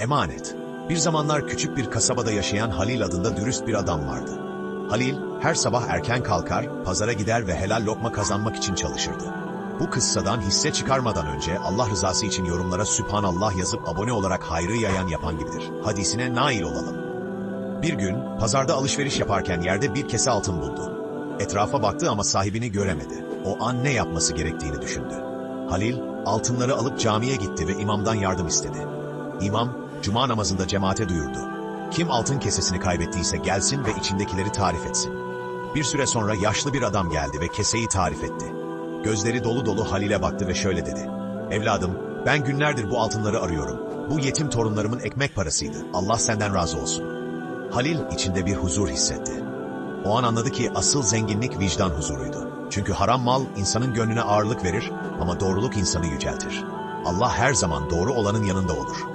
Emanet. Bir zamanlar küçük bir kasabada yaşayan Halil adında dürüst bir adam vardı. Halil, her sabah erken kalkar, pazara gider ve helal lokma kazanmak için çalışırdı. Bu kıssadan hisse çıkarmadan önce Allah rızası için yorumlara Sübhanallah yazıp abone olarak hayrı yayan yapan gibidir. Hadisine nail olalım. Bir gün, pazarda alışveriş yaparken yerde bir kese altın buldu. Etrafa baktı ama sahibini göremedi. O an ne yapması gerektiğini düşündü. Halil, altınları alıp camiye gitti ve imamdan yardım istedi. İmam, cuma namazında cemaate duyurdu. Kim altın kesesini kaybettiyse gelsin ve içindekileri tarif etsin. Bir süre sonra yaşlı bir adam geldi ve keseyi tarif etti. Gözleri dolu dolu Halil'e baktı ve şöyle dedi. Evladım, ben günlerdir bu altınları arıyorum. Bu yetim torunlarımın ekmek parasıydı. Allah senden razı olsun. Halil içinde bir huzur hissetti. O an anladı ki asıl zenginlik vicdan huzuruydu. Çünkü haram mal insanın gönlüne ağırlık verir ama doğruluk insanı yüceltir. Allah her zaman doğru olanın yanında olur.